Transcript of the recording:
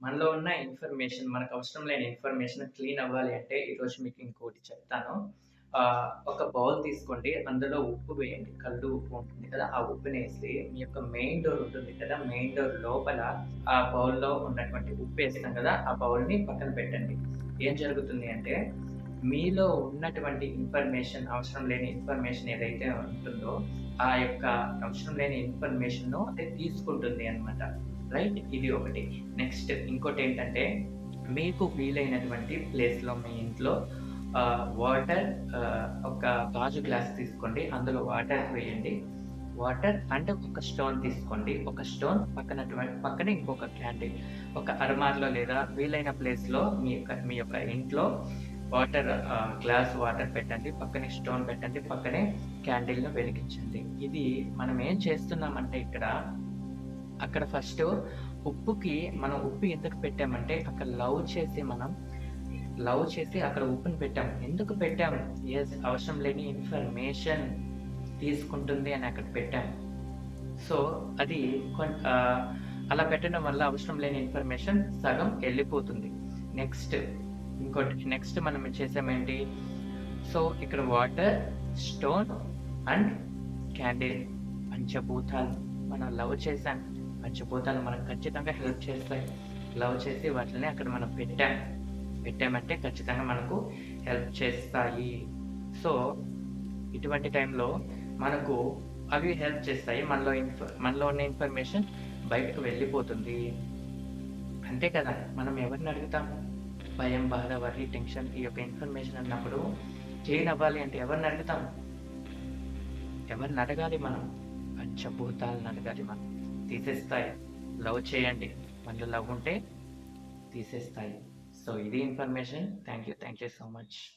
మనలో ఉన్న ఇన్ఫర్మేషన్ మనకు అవసరం లేని ఇన్ఫర్మేషన్ క్లీన్ అవ్వాలి అంటే ఈరోజు మీకు ఇంకోటి చెప్తాను ఒక బౌల్ తీసుకోండి. అందులో ఉప్పు వేయండి. కళ్ళు ఉప్పు ఉంటుంది కదా! ఆ ఉప్పుని వేసి మీ యొక్క మెయిన్ డోర్ ఉంటుంది కదా! మెయిన్ డోర్ లోపల ఆ బౌల్‌లో ఉన్నటువంటి ఉప్పు వేసినాం కదా! ఆ బౌల్‌ని పక్కన పెట్టండి. ఏం జరుగుతుంది అంటే మీలో ఉన్నటువంటి ఇన్ఫర్మేషన్ అవసరం లేని ఇన్ఫర్మేషన్ ఏదైతే ఉంటుందో ఆ యొక్క అవసరం లేని ఇన్ఫర్మేషన్‌ను అది తీసుకుంటుంది అన్నమాట. రైట్? ఇది ఒకటి. నెక్స్ట్ ఇంకోటి ఏంటంటే మీకు వీలైనటువంటి ప్లేస్‌లో మీ ఇంట్లో వాటర్ ఒక గాజు గ్లాస్ తీసుకోండి. అందులో వాటర్ వేయండి. వాటర్ అండ్ ఒక స్టోన్ తీసుకోండి. ఒక స్టోన్ పక్కనటువంటి పక్కన ఇంకొక క్యాండిల్. ఒక అర్మార్లో లేదా వీలైన ప్లేస్‌లో మీ యొక్క మీ యొక్క ఇంట్లో వాటర్ గ్లాస్ వాటర్ పెట్టండి. పక్కనే స్టోన్ పెట్టండి. పక్కనే క్యాండిల్‌ను వెలిగించండి. ఇది మనం ఏం చేస్తున్నామంటే ఇక్కడ అక్కడ ఫస్ట్ ఉప్పుకి మనం ఉప్పు ఎందుకు పెట్టామంటే అక్కడ లవ్ చేసి మనం లవ్ చేసి అక్కడ ఉప్పుని పెట్టాం. ఎందుకు పెట్టాం? ఎస్ అవసరం లేని ఇన్ఫర్మేషన్ తీసుకుంటుంది అని అక్కడ పెట్టాం. సో, అది కొన్ అలా పెట్టడం వల్ల అవసరం లేని ఇన్ఫర్మేషన్ సగం వెళ్ళిపోతుంది నెక్స్ట్ ఇంకోటి నెక్స్ట్ మనం చేసామేంటి? సో, ఇక్కడ వాటర్, స్టోన్ అండ్ క్యాండిల్ పంచభూతాలు మనం లవ్ చేసాం. పంచభూతాలు మనకు ఖచ్చితంగా హెల్ప్ చేస్తాయి. లవ్ చేసి వాటిని అక్కడ మనం పెట్టాం. పెట్టామంటే ఖచ్చితంగా మనకు హెల్ప్ చేస్తాయి. సో, ఇటువంటి టైంలో మనకు అవి హెల్ప్ చేస్తాయి. మనలో ఇన్ఫ మనలో ఉన్న ఇన్ఫర్మేషన్ బయటకు వెళ్ళిపోతుంది. అంతే కదా! మనం ఎవరిని అడుగుతాం? భయం, బాధ, వరి టెన్షన్ ఈ యొక్క ఇన్ఫర్మేషన్ అన్నప్పుడు క్లీన్ అవ్వాలి అంటే ఎవరిని అడుగుతాం? ఎవరిని అడగాలి మనం? పంచభూతాలను అడగాలి మనం. తీసేస్తాయి. లవ్ చేయండి. మళ్ళీ లవ్ ఉంటే తీసేస్తాయి. సో, ఇది information. Thank you. Thank you so much.